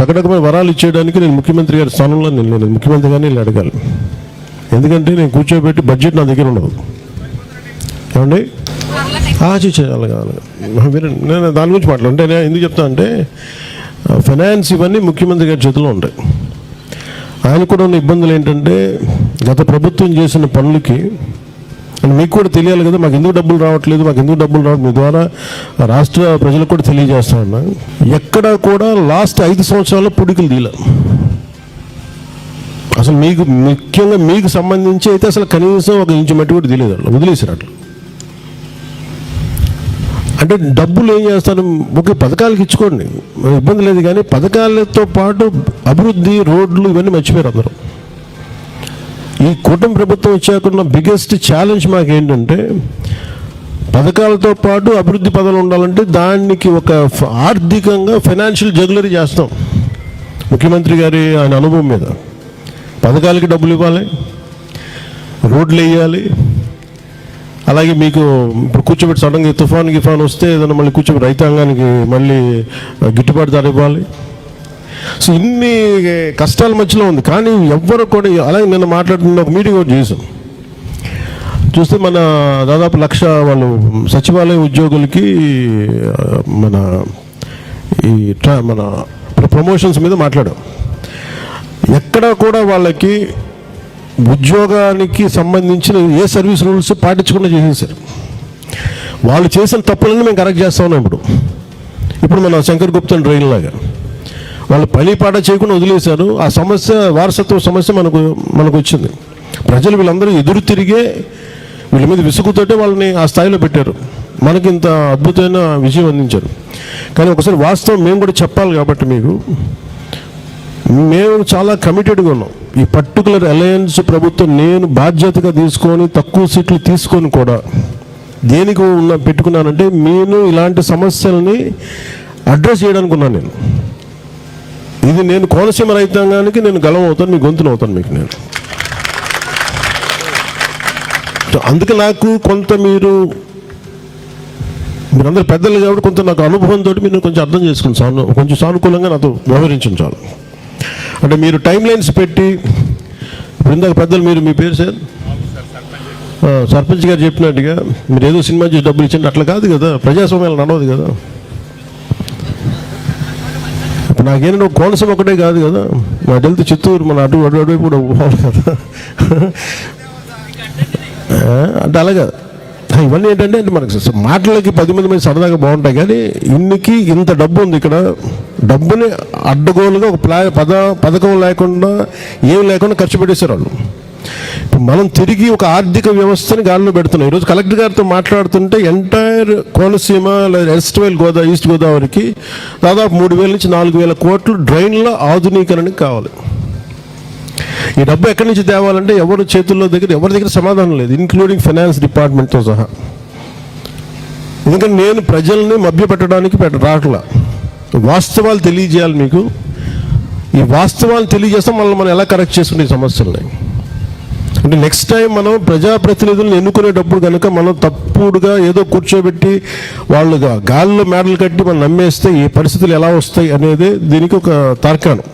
రకరకమైన వరాలు ఇచ్చేయడానికి నేను ముఖ్యమంత్రి గారి స్థానంలో నేను నేను ముఖ్యమంత్రి గారిని అడగాలి. ఎందుకంటే నేను కూర్చోబెట్టి బడ్జెట్ నా దగ్గర ఉండదు. ఏమండి? ఆచి మీరు నేను దాని గురించి మాట్లాడు అంటే నేను ఎందుకు చెప్తా అంటే ఫైనాన్స్ ఇవన్నీ ముఖ్యమంత్రి గారి చేతిలో ఉంటాయి. ఆయన కూడా ఉన్న ఇబ్బందులు ఏంటంటే గత ప్రభుత్వం చేసిన పనులకి అండ్ మీకు కూడా తెలియాలి కదా మాకు ఎందుకు డబ్బులు రావట్లేదు మాకు ఎందుకు డబ్బులు రావట్లేదు మీ ద్వారా రాష్ట్ర ప్రజలకు కూడా తెలియజేస్తాను ఎక్కడ ఎక్కడా కూడా లాస్ట్ ఐదు సంవత్సరాల్లో పుడికలు తీల అసలు మీకు ముఖ్యంగా మీకు సంబంధించి అయితే అసలు కనీసం ఒక ఇంచు మట్టి కూడా తెలియదు అట్లా వదిలేశారు అట్లా. అంటే డబ్బులు ఏం చేస్తారు? ఒక పథకాలకు ఇచ్చుకోండి ఇబ్బంది లేదు కానీ పథకాలతో పాటు అభివృద్ధి రోడ్లు ఇవన్నీ మర్చిపోయారు అందరూ. ఈ కూటమి ప్రభుత్వం వచ్చాకున్న బిగ్గెస్ట్ ఛాలెంజ్ మాకు ఏంటంటే పథకాలతో పాటు అభివృద్ధి పదాలు ఉండాలంటే దానికి ఒక ఆర్థికంగా ఫైనాన్షియల్ జగులరీ చేస్తాం. ముఖ్యమంత్రి గారి ఆయన అనుభవం మీద. పథకాలకి డబ్బులు ఇవ్వాలి రోడ్లు వేయాలి అలాగే మీకు ఇప్పుడు కూర్చోబెట్టి సడన్గా తుఫాన్ గిఫాన్ వస్తే ఏదైనా మళ్ళీ కూర్చోబెట్టి రైతాంగానికి మళ్ళీ గిట్టుబాటు ధర ఇవ్వాలి. సో ఇన్ని కష్టాల మధ్యలో ఉంది. కానీ ఎవ్వరు కూడా అలాగే నిన్న మాట్లాడుతున్న ఒక మీటింగ్ కూడా చేసాం చూస్తే మన దాదాపు లక్ష వాళ్ళు సచివాలయ ఉద్యోగులకి మన ఈ ట్రా మన ప్రమోషన్స్ మీద మాట్లాడాం. ఎక్కడ కూడా వాళ్ళకి ఉద్యోగానికి సంబంధించిన ఏ సర్వీస్ రూల్స్ పాటించకుండా చేసేసారు. వాళ్ళు చేసిన తప్పులన్నీ మేము కరెక్ట్ చేస్తా ఉన్నాం ఇప్పుడు ఇప్పుడు మన శంకర్ గుప్తన్ ట్రైన్ లాగా. వాళ్ళు పని పాట చేయకుండా వదిలేశారు. ఆ సమస్య వారసత్వ సమస్య మనకు మనకు వచ్చింది ప్రజలు వీళ్ళందరూ ఎదురు తిరిగే వీళ్ళ మీద విసుగుతోటే వాళ్ళని ఆ స్థాయిలో పెట్టారు. మనకి ఇంత అద్భుతమైన విజయం అందించారు. కానీ ఒకసారి వాస్తవం మేము కూడా చెప్పాలి కాబట్టి మీకు. మేము చాలా కమిటెడ్గా ఉన్నాం. ఈ పర్టికులర్ అలయన్స్ ప్రభుత్వం నేను బాధ్యతగా తీసుకొని తక్కువ సీట్లు తీసుకొని కూడా దేనికి ఉన్న పెట్టుకున్నానంటే నేను ఇలాంటి సమస్యల్ని అడ్రస్ చేయడానికి ఉన్నాను నేను. ఇది నేను కోనసీమ రైతాంగానికి నేను గలం అవుతాను మీ గొంతును అవుతాను మీకు నేను. అందుకే నాకు కొంత మీరు మీరందరూ పెద్దలు కాబట్టి కొంత నాకు అనుభవంతో మీరు కొంచెం అర్థం చేసుకుని సాను కొంచెం సానుకూలంగా నాతో వ్యవహరించండి చాలు. అంటే మీరు టైం లైన్స్ పెట్టి ఇప్పుడు పెద్దలు మీరు మీ పేరు సార్? సర్పంచ్ గారు చెప్పినట్టుగా మీరు ఏదో సినిమా చేసి డబ్బులు ఇచ్చండి అట్లా కాదు కదా ప్రజాస్వామ్యాలు నడవదు కదా. ఇప్పుడు నాకేం నువ్వు కోనసీమ ఒకటే కాదు కదా. మా వెళ్తే చిత్తూరు మన అటు అటు అటువైపు కూడా పోవాలి కదా. అంటే అలాగా ఇవన్నీ ఏంటంటే అంటే మనకి మాటలకి పది మంది మంది సరదాగా బాగుంటాయి కానీ ఇన్నికి ఇంత డబ్బు ఉంది ఇక్కడ. డబ్బుని అడ్డగోలుగా ఒక ప్లా పద పథకం లేకుండా ఏం లేకుండా ఖర్చు పెట్టేశారు వాళ్ళు. మనం తిరిగి ఒక ఆర్థిక వ్యవస్థని గాలిలో పెడుతున్నాం. ఈరోజు కలెక్టర్ గారితో మాట్లాడుతుంటే ఎంటైర్ కోనసీమ లేదా వెస్ట్ వేల్ గోదావరి ఈస్ట్ గోదావరికి దాదాపు మూడు వేల నుంచి నాలుగు వేల కోట్లు డ్రైన్ల ఆధునీకరణకి కావాలి. ఈ డబ్బు ఎక్కడి నుంచి తేవాలంటే ఎవరి చేతుల్లో దగ్గర ఎవరి దగ్గర సమాధానం లేదు ఇన్క్లూడింగ్ ఫైనాన్స్ డిపార్ట్మెంట్తో సహా. ఎందుకంటే నేను ప్రజల్ని మభ్యపెట్టడానికి పెట్ట రాట్లా. వాస్తవాలు తెలియజేయాలి మీకు. ఈ వాస్తవాలు తెలియజేస్తాం మళ్ళీ మనం ఎలా కరెక్ట్ చేసుకునే సమస్యలు సమస్యల్ని అంటే నెక్స్ట్ టైం మనం ప్రజాప్రతినిధులను ఎన్నుకునేటప్పుడు కనుక మనం తప్పుడుగా ఏదో కూర్చోబెట్టి వాళ్ళుగా గాల్లో మేడలు కట్టి మనం నమ్మేస్తే ఈ పరిస్థితులు ఎలా వస్తాయి అనేది దీనికి ఒక తార్కాణం.